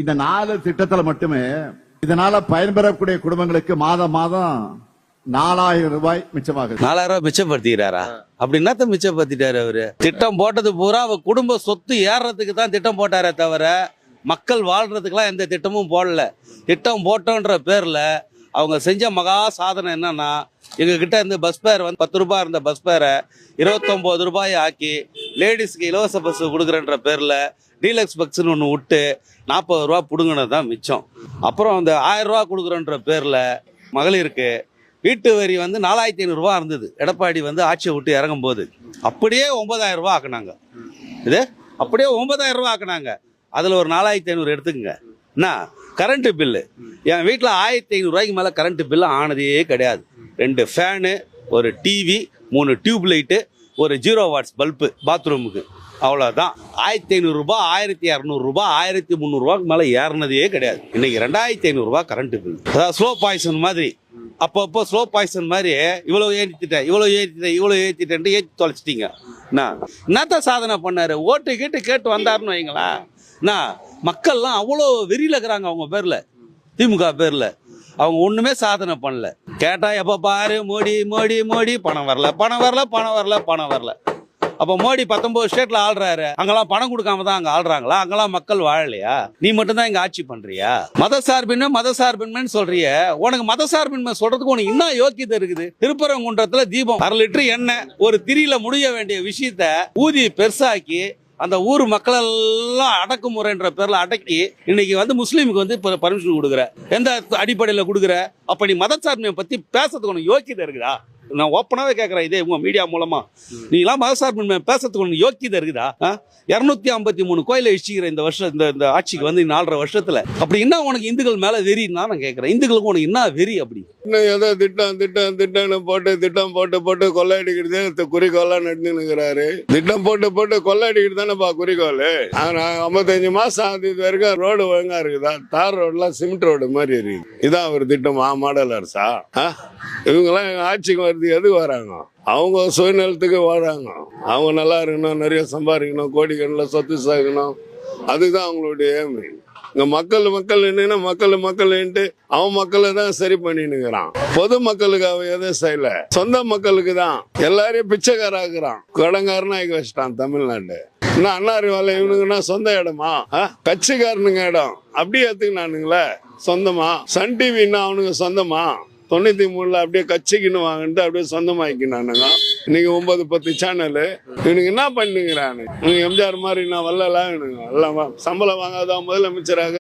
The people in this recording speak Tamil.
இந்த நாலு திட்டத்துல மட்டுமே இதனால பயன்பெறக்கூடிய குடும்பங்களுக்கு மாதம் மாதம் நாலாயிரம் ரூபாய் மிச்சமாகுது. நாலாயிரம் ரூபாய் மிச்சப்படுத்திக்கிறாரா? அப்படின்னா மிச்சப்படுத்திட்டாரு அவரு. திட்டம் போட்டது பூரா அவர் குடும்ப சொத்து ஏறுறதுக்கு தான் திட்டம் போட்டாரே தவிர மக்கள் வாழ்றதுக்கெல்லாம் எந்த திட்டமும் போடல. திட்டம் போட்டோன்ற பேர்ல அவங்க செஞ்ச மகா சாதனை என்னன்னா எங்ககிட்ட இருந்து பஸ் பேர் வந்து பத்து ரூபாய் இருந்த பஸ் பேரை இருபத்தொம்போது ரூபாய் ஆக்கி லேடிஸ்க்கு இலவச பஸ் கொடுக்குறன்ற பேரில் டீலக்ஸ் பஸ்ன்னு ஒன்று விட்டு நாற்பது ரூபா பிடுங்கினது தான் மிச்சம். அப்புறம் அந்த ஆயிரம் ரூபா கொடுக்குறன்ற பேரில் மகளிருக்கு வீட்டு வரி வந்து நாலாயிரத்தி ஐநூறுரூவா இருந்தது. எடப்பாடி வந்து ஆட்சியை விட்டு இறங்கும் போது அப்படியே ஒன்பதாயிரம் ரூபா ஆக்குனாங்க. இது? அப்படியே ஒன்பதாயிரம் ரூபா ஆக்குனாங்க. அதில் ஒரு நாலாயிரத்தி ஐநூறு எடுத்துக்கங்க. என்ன? கரண்ட்டு பில்லு என் வீட்டில் ஆயிரத்தி ஐநூறுரூவாய்க்கு மேலே கரண்ட்டு பில்லு ஆனதே கிடையாது. ரெண்டு ஃபேனு ஒரு டிவி மூணு டியூப் லைட்டு ஒரு ஜீரோ வாட்ஸ் பல்பு பாத்ரூமுக்கு அவ்வளோதான் ஆயிரத்தி ஐநூறுரூபா ஆயிரத்தி இரநூறுபா ஆயிரத்தி முந்நூறுரூவாக்கு மேலே ஏறினதே கிடையாது. இன்றைக்கி ரெண்டாயிரத்தி ஐநூறுரூவா கரண்ட்டு பில் அதாவது ஸ்லோ பாய்சன் மாதிரி. அப்பப்போ ஸ்லோ பாய்சன் மாதிரி இவ்வளோ ஏற்றிட்டேன் இவ்வளோ ஏற்றிட்டேன் இவ்வளோ ஏற்றிட்டேன்ட்டு ஏற்றி தொலைச்சிட்டீங்க. நான் என்னத்த சாதனை பண்ணார்? ஓட்டு கேட்டு கேட்டு வந்தாருன்னு வைங்களா நான் மக்கள்லாம் அவ்வளோ வெறியில் இருக்கிறாங்க அவங்க பேரில் திமுக பேரில். அவங்க ஒன்றுமே சாதனை பண்ணல. கேட்டால் எப்போ பாரு மோடி மோடி மோடி பணம் வரல பணம் வரல பணம் வரல பணம் வரல. அப்போ மோடி பத்தொன்பது ஸ்டேட்ல ஆள்றாரு. அங்கெல்லாம் பணம் கொடுக்காம தான் அங்க ஆள்றாங்களா? அங்கெல்லாம் மக்கள் வாழலையா? நீ மட்டும் தான் இங்க ஆட்சி பண்றியா? மத சார்பின்மை மத சார்பின்மைன்னு சொல்றிய. உனக்கு மத சார்பின்மை சொல்றதுக்கு உனக்கு என்ன யோக்கியத்தை இருக்குது? திருப்பரங்குன்றத்துல தீபம். அரை லிட்டர் எண்ணெய் ஒரு திரியில முடிய வேண்டிய விஷயத்த ஊதி பெருசாக்கி அந்த ஊர் மக்கள் எல்லாம் அடக்குமுறைன்ற பேர்ல அடக்கி இன்னைக்கு வந்து முஸ்லீமுக்கு வந்து இப்போ பர்மிஷன் கொடுக்குற. எந்த அடிப்படையில் கொடுக்குற? அப்ப நீ மதச்சார்மையை பத்தி பேசுறதுக்கு உனக்கு யோக்கியதை இருக்குதா? நான் ஓப்பனாகவே கேட்குறேன் இதே உங்க மீடியா மூலமா. நீங்களாம் மதசார்பின்மை பேசுறதுக்கு ஒன்று யோக்கியதை இருக்குதா? இரநூத்தி ஐம்பத்தி மூணு கோயிலை இடிச்சிக்கிற இந்த வருஷம் இந்த இந்த ஆட்சிக்கு வந்து நாலரை வருஷத்துல. அப்படி என்ன உனக்கு இந்துக்கள் மேல வெறின்னா நான் கேட்குறேன் இந்துக்களுக்கு உனக்கு என்ன வெறி அப்படி? இன்னும் ஏதோ திட்டம் திட்டம் திட்டம்னு போட்டு திட்டம் போட்டு போட்டு கொள்ளையடிக்கிறதே இந்த குறிக்கோளா நடந்துனுக்கிறாரு திட்டம் போட்டு போட்டு கொள்ளையடிக்கிறது தானேப்பா குறிக்கோள்? ஐம்பத்தஞ்சு மாசம் ஆகுது இது வரைக்கும் ரோடு ஒழுங்கா இருக்குதா? தார் ரோடுலாம் சிமெண்ட் ரோடு மாதிரி இருக்குது இதான் ஒரு திட்டம் மாடல் அரசா? ஆ? இவங்கெல்லாம் ஆட்சிக்கு வருது எதுக்கு வராங்க? அவங்க சுயநலத்துக்கு வாழாங்க அவங்க நல்லா இருக்கணும் நிறைய சம்பாதிக்கணும் கோடிக்கணில் சொத்து சேர்க்கணும் அதுதான் அவங்களுடைய aim. இங்க மக்கள் மக்கள் என்னன்னா மக்கள் மக்கள்ன்ட்டு அவன் மக்களை தான் சரி பண்ணினுங்கிறான் பொது மக்களுக்கு அவன் எதுவும் செய்யல. சொந்த மக்களுக்கு தான். எல்லாரையும் பிச்சைக்காராக்குறான். கடங்காரனா ஆக்கி வச்சிட்டான் தமிழ்நாடு. என்ன அண்ணாரி வேலை இவனுங்கன்னா சொந்த இடமா? ஆ? கட்சிக்காரனுங்க இடம். அப்படியே ஏத்துக்கினானுங்களே சொந்தமா? சன் டிவின்னா அவனுங்க சொந்தமா? தொண்ணூத்தி மூணுல அப்படியே கட்சிக்குன்னு வாங்கிட்டு அப்படியே சொந்தமாக்கினானுங்க. இன்னைக்கு ஒன்பது பத்து சேனலு இவனுக்கு என்ன பண்ணுங்கிறானு இவனுக்கு எம்ஜிஆர் மாதிரி நான் வரலாம் இவனுங்க எல்லாம் சம்பளம் வாங்காதான் முதலமைச்சராக